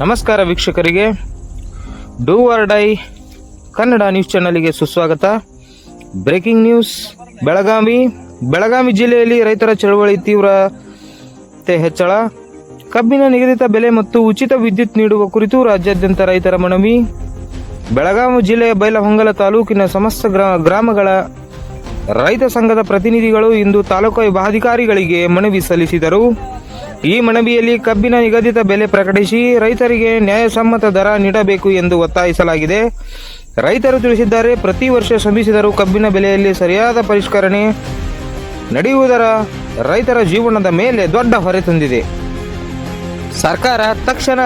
ನಮಸ್ಕಾರ ವೀಕ್ಷಕರಿಗೆ. Do or die Kannada news ಚಾನಲ್ಗೆ ಸುಸ್ವಾಗತ. Breaking news, Belagavi. ಬೆಳಗಾವಿ ಜಿಲ್ಲೆಯಲ್ಲಿ ರೈತರ ಚಳವಳಿ ತೀವ್ರತೆ ಹೆಚ್ಚಳ. ಕಬ್ಬಿನ ನಿಗದಿತ ಬೆಲೆ ಮತ್ತು ಉಚಿತ ವಿದ್ಯುತ್ ನೀಡುವ ಕುರಿತು ರಾಜ್ಯಾದ್ಯಂತ ರೈತರ ಮನವಿ. ಬೆಳಗಾವಿ ಜಿಲ್ಲೆಯ ಬೈಲಹೊಂಗಲ ತಾಲೂಕಿನ ಸಮಸ್ತ ಗ್ರಾ- ಗ್ರಾಮಗಳ ರೈತ ಸಂಘದ ಪ್ರತಿನಿಧಿಗಳು ಇಂದು ತಾಲೂಕು ವಿಭಾಧಿಕಾರಿಗಳಿಗೆ ಮನವಿ ಸಲ್ಲಿಸಿದರು. ಈ ಮನವಿಯಲ್ಲಿ ಕಬ್ಬಿನ ನಿಗದಿತ ಬೆಲೆ ಪ್ರಕಟಿಸಿ ರೈತರಿಗೆ ನ್ಯಾಯಸಮ್ಮತ ದರ ನೀಡಬೇಕು ಎಂದು ಒತ್ತಾಯಿಸಲಾಗಿದೆ. ರೈತರು ತಿಳಿಸಿದ್ದಾರೆ, ಪ್ರತಿ ವರ್ಷ ಶ್ರಮಿಸಿದರೂ ಕಬ್ಬಿನ ಬೆಲೆಯಲ್ಲಿ ಸರಿಯಾದ ಪರಿಷ್ಕರಣೆ ನಡೆಯುವುದರ ರೈತರ ಜೀವನದ ಮೇಲೆ ದೊಡ್ಡ ಹೊರೆ ತಂದಿದೆ. ಸರ್ಕಾರ ತಕ್ಷಣ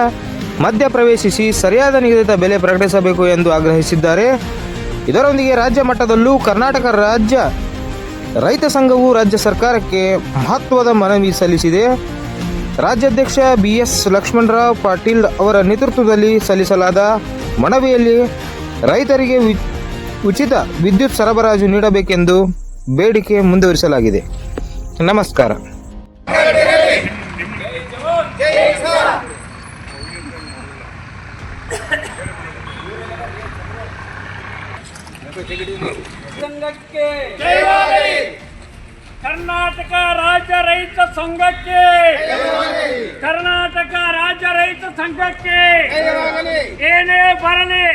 ಮಧ್ಯ ಪ್ರವೇಶಿಸಿ ಸರಿಯಾದ ನಿಗದಿತ ಬೆಲೆ ಪ್ರಕಟಿಸಬೇಕು ಎಂದು ಆಗ್ರಹಿಸಿದ್ದಾರೆ. ಇದರೊಂದಿಗೆ ರಾಜ್ಯ ಮಟ್ಟದಲ್ಲೂ ಕರ್ನಾಟಕ ರಾಜ್ಯ ರೈತ ಸಂಘವು ರಾಜ್ಯ ಸರ್ಕಾರಕ್ಕೆ ಮಹತ್ವದ ಮನವಿ ಸಲ್ಲಿಸಿದೆ. ರಾಜ್ಯಾಧ್ಯಕ್ಷ ಬಿ ಎಸ್ ಲಕ್ಷ್ಮಣರಾವ್ ಪಾಟೀಲ್ ಅವರ ನೇತೃತ್ವದಲ್ಲಿ ಸಲ್ಲಿಸಲಾದ ಮನವಿಯಲ್ಲಿ ರೈತರಿಗೆ ಉಚಿತ ವಿದ್ಯುತ್ ಸರಬರಾಜು ನೀಡಬೇಕೆಂದು ಬೇಡಿಕೆ ಮುಂದುವರಿಸಲಾಗಿದೆ. ನಮಸ್ಕಾರ. ಕರ್ನಾಟಕ ರಾಜ್ಯ ರೈತ ಸಂಘಕ್ಕೆ ಕರ್ನಾಟಕ ರಾಜ್ಯ ರೈತ ಸಂಘಕ್ಕೆ ಏನೇ ಬರಲಿ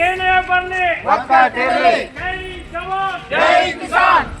ಏನೇ ಬರಲಿ ಜೈ ಜವಾನ್ ಜೈ ಕಿಸಾನ್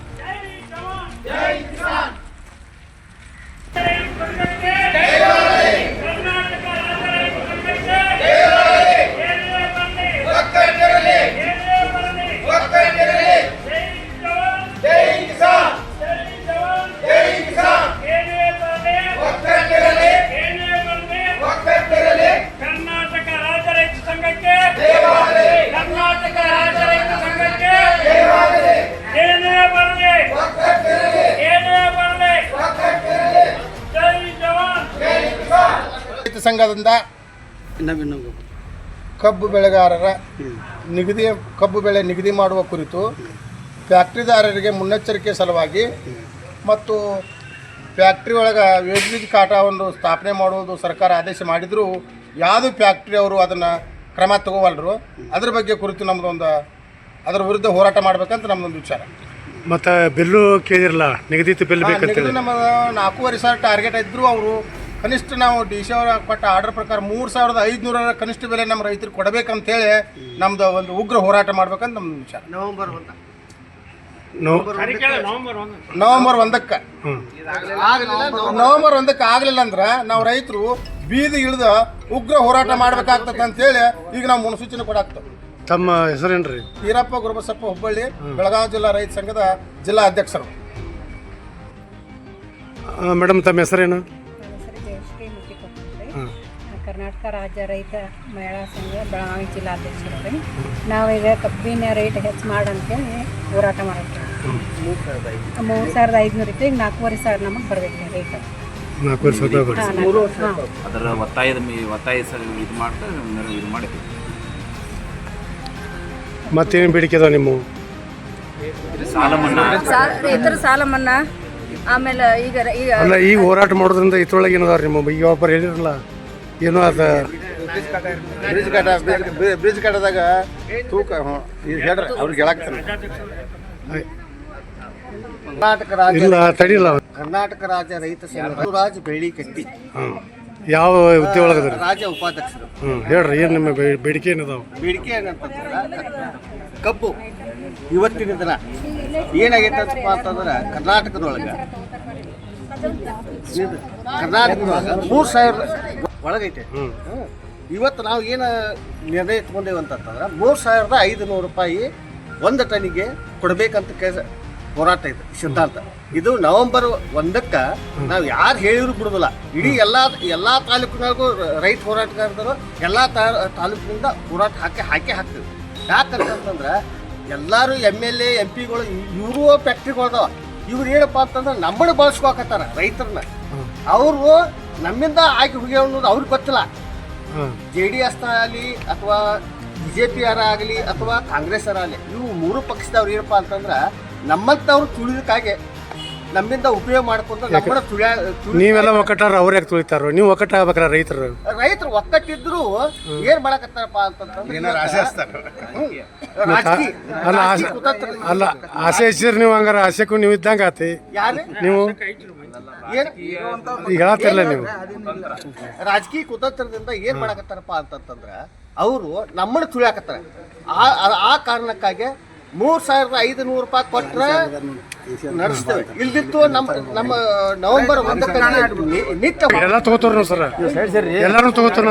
ರೈತ ಸಂಘದಿಂದ ಕಬ್ಬು ಬೆಳೆಗಾರರ ನಿಗದಿ ಕಬ್ಬು ಬೆಳೆ ನಿಗದಿ ಮಾಡುವ ಕುರಿತು ಫ್ಯಾಕ್ಟ್ರಿದಾರರಿಗೆ ಮುನ್ನೆಚ್ಚರಿಕೆ ಸಲುವಾಗಿ ಮತ್ತು ಫ್ಯಾಕ್ಟ್ರಿ ಒಳಗೆ ವೇಜ್ ಕಾಟವನ್ನು ಸ್ಥಾಪನೆ ಮಾಡುವುದು ಸರ್ಕಾರ ಆದೇಶ ಮಾಡಿದರೂ ಯಾವುದು ಫ್ಯಾಕ್ಟ್ರಿ ಅವರು ಅದನ್ನು ಕ್ರಮ ತಗೋವಲ್ರು ಅದ್ರ ಬಗ್ಗೆ ಕುರಿತು ನಮ್ಮದೊಂದು ಅದರ ವಿರುದ್ಧ ಹೋರಾಟ ಮಾಡ್ಬೇಕಂತ ನಮ್ಮದೊಂದು ವಿಚಾರ. ಮತ್ತು ಬಿಲ್ಲು ಕೇಳಿರಲ್ಲ ನಿಗದಿತ ಬಿಲ್ ಬೇಕಂತ ನಮ್ಮ ನಾಲ್ಕೂವರೆ ಸಾವಿರ ಟಾರ್ಗೆಟ್ ಇದ್ದರೂ ಅವರು. ಕನಿಷ್ಠ ನಾವು ಡಿ ಸಿ ಅವರ ಕೊಟ್ಟ ಆರ್ಡರ್ ಪ್ರಕಾರ ಮೂರು ಸಾವಿರದ ಐದುನೂರ ಕನಿಷ್ಠ ಬೆಲೆ ನಮ್ಮ ರೈತರಿಗೆ ಕೊಡಬೇಕಂತೇಳಿ ನಮ್ದು ಒಂದು ಉಗ್ರ ಹೋರಾಟ ಮಾಡ್ಬೇಕಂತ ನಮ್ಮ ವಿಚಾರ. ನವೆಂಬರ್ ನವೆಂಬರ್ ಒಂದಕ್ಕೆ ನವೆಂಬರ್ ಒಂದಕ್ಕೆ. ಆಗಲಿಲ್ಲ ಅಂದ್ರೆ ನಾವು ರೈತರು ಬೀದಿ ಇಳಿದ ಉಗ್ರ ಹೋರಾಟ ಮಾಡ್ಬೇಕಾಗ್ತದೆ ಅಂತೇಳಿ ಈಗ ನಾವು ಮುನ್ಸೂಚನೆ ಕೊಡಾಕ್ತೇವೆ. ತಮ್ಮ ಹೆಸರೇನ್ರಿ? ರೀ ಈರಪ್ಪ ಗುರುಬಸಪ್ಪ ಹುಬ್ಬಳ್ಳಿ ಬೆಳಗಾವಿ ಜಿಲ್ಲಾ ರೈತ ಸಂಘದ ಜಿಲ್ಲಾ ಅಧ್ಯಕ್ಷರು. ಮೇಡಮ್ ತಮ್ಮ ಹೆಸರೇನು? ಕರ್ನಾಟಕ ರಾಜ್ಯ ರೈತ ಮಹಿಳಾ ಸಂಘ ಬೆಳಗಾವಿ ಜಿಲ್ಲಾಧ್ಯಕ್ಷರು ರೀ ನಾವೀಗ ಕಬ್ಬಿನ ರೇಟ್ ಹೆಚ್ಚು ಮಾಡಂತೇಳಿ ಹೋರಾಟ ಮಾಡ್ತೀವಿ ಮೂರು ಸಾವಿರದ ಐದುನೂರು ಈಗ ನಾಲ್ಕೂವರೆ ಸಾವಿರ ನಮಗೆ ಬರಬೇಕು ರೀ ರೇಟ್ ಅದರ ಒತ್ತಾಯದ ಒತ್ತಾಯ ಇದು ಮಾಡ್ತಾ ಇದು ಮಾಡಿದ್ವಿ ಮತ್ತೇನು ಬೇಡಿಕೆ ಅದಾವ ನಿಮ್ಮ ಸಾಲ ಮನ್ನಾ. ಸಾಲ ರೈತರ ಸಾಲ ಮನ್ನಾ. ಆಮೇಲೆ ಈಗ ಈಗ ಅಲ್ಲ ಈಗ ಹೋರಾಟ ಮಾಡೋದ್ರಿಂದ ಇದ್ರೊಳಗೆ ಏನದಾವ ನಿಮ್ಮ ಈಗ ಒಬ್ಬರು ಹೇಳಿರಲ್ಲ ಏನೋ ಅದ ಬ್ರಿಡ್ಜ್ ಕಟ್ಟ ಬ್ರಿಡ್ಜ್ ಕಟ್ಟದಾಗ ತೂಕ ಹ್ಞೂ ಈಗ ಹೇಳ್ರಿ ಅವ್ರಿಗೆ ಹೇಳಾಕ್ತಾನೆ ಕರ್ನಾಟಕ ರಾಜ್ಯ ಇಲ್ಲ ತಡಿಲ್ಲ ಕರ್ನಾಟಕ ರಾಜ್ಯ ರೈತ ಸಂಘ ರಾಜ್ ಬೆಳ್ಳಿ ಕಟ್ಟಿ. ಹಾಂ ಯಾವ ಹುದ್ದೆ ಒಳಗದ? ರೀ ರಾಜ್ಯ ಉಪಾಧ್ಯಕ್ಷರು. ಹ್ಞೂ ಹೇಳ್ರಿ ಏನು ನಿಮ್ಮ ಬೇ- ಬೇಡಿಕೆ ಏನದಾವ? ಬೇಡಿಕೆ ಏನಂತಂದ್ರೆ ಕಬ್ಬು ಇವತ್ತಿನ ದಿನ. ಏನಾಗೈತಪ್ಪ ಅಂತಪ್ಪ ಅಂತಂದ್ರೆ ಕರ್ನಾಟಕದೊಳಗೆ. ಇದು ಕರ್ನಾಟಕದೊಳಗೆ ಮೂರು ಸಾವಿರ ಒಳಗೈತೆ. ಇವತ್ತು ನಾವು ಏನು ನಿರ್ಣಯ ತಗೊಂಡೇವೆ ಅಂತಂದ್ರೆ ಮೂರು ಸಾವಿರದ ಐದು ನೂರು ರೂಪಾಯಿ ಒಂದು ಟನ್ನಿಗೆ ಕೊಡಬೇಕಂತ ಕೇಸ ಹೋರಾಟ ಇದೆ ಸಿದ್ಧಾಂತ. ಇದು ನವೆಂಬರ್ ಒಂದಕ್ಕೆ ನಾವು ಯಾರು ಹೇಳಿದ್ರು ಬಿಡೋದಿಲ್ಲ. ಇಡೀ ಎಲ್ಲ ಎಲ್ಲ ತಾಲೂಕಿನಾಗೂ ರೈತ ಹೋರಾಟಗಾರರು ಎಲ್ಲ ತಾಲೂಕಿನಿಂದ ಹೋರಾಟ ಹಾಕಿ ಹಾಕಿ ಹಾಕ್ತೀವಿ ಯಾಕಂತಂದ್ರೆ ಎಲ್ಲರೂ ಎಂ ಎಲ್ ಎ ಎಂ ಪಿಗಳು ಇವರು ಫ್ಯಾಕ್ಟ್ರಿಗಳದಾವ ಇವ್ರು ಏನಪ್ಪ ಅಂತಂದ್ರೆ ನಮ್ಮನ್ನು ಬಳಸ್ಕೊಕತ್ತಾರ ರೈತರನ್ನ. ಅವರು ನಮ್ಮಿಂದ ಆಯ್ಕೆ ಹೋಗ್ಯಾವ ಅನ್ನೋದು ಅವ್ರಿಗೆ ಗೊತ್ತಿಲ್ಲ. ಜೆ ಡಿ ಎಸ್ ಆಗಲಿ ಅಥವಾ ಬಿ ಜೆ ಪಿ ಆಗಲಿ ಅಥವಾ ಕಾಂಗ್ರೆಸ್ ಆಗಲಿ ಇವು ಮೂರು ಪಕ್ಷದವ್ರು ಏನಪ್ಪ ಅಂತಂದ್ರೆ ನಮ್ಮಂಥವ್ರು ತುಳಿದಕ್ಕಾಗಿ ನಮ್ಮಿಂದ ಉಪಯೋಗ ಮಾಡ್ಕೊಂಡು ನಮ್ಮನ್ನ ತುಳಿಯ ತುಳ್- ನೀವೆಲ್ಲ ಒಕ್ಕಟ್ಟಾರ ಅವ್ರು ಯಾಕೆ ತುಳಿತಾರ? ನೀವು ಒಕ್ಕಟ್ಟ ಆಗ್ಬೇಕಾರ ರೈತರು? ರೈತರು ಒಕ್ಕಟ್ಟಿದ್ರು ಏನ್ ಮಾಡಕತ್ತಾರಪ್ಪ ಅಂತಂದ್ರೆ ಅಲ್ಲ ಆಸೆ ಹಚ್ಚಿದ್ರೆ ನೀವು ಹಂಗಾರ ಆಸೆಕ್ಕೂ ನೀವು ಇದ್ದಂಗೆ ಆತಿ ಯಾರು? ನೀವು? ನೀವು. ರಾಜಕೀಯ ಕುತಂತ್ರದಿಂದ ಏನ್ ಮಾಡಕತ್ತಾರಪ್ಪ ಅಂತಂತಂದ್ರ ಅವರು ನಮ್ಮನ್ನ ತುಳಿಯಾಕತ್ತಾರೆ. ಆ ಕಾರಣಕ್ಕಾಗಿ ಮೂರ್ ಸಾವಿರದ ಐದು ನೂರು ರೂಪಾಯಿ ಕೊಟ್ರೆ ನಡೆಸ್ತೇವೆ. ಇಲ್ದಿತ್ತು ನಮ್ಮ ನಮ್ಮ ನವೆಂಬರ್ ಒಂದಕ್ಕೆ ನಿತ್ಯ ಎಲ್ಲ ತಗೋತಾರ ಸರ್. ಎಲ್ಲರೂ ತಗೋತಾರ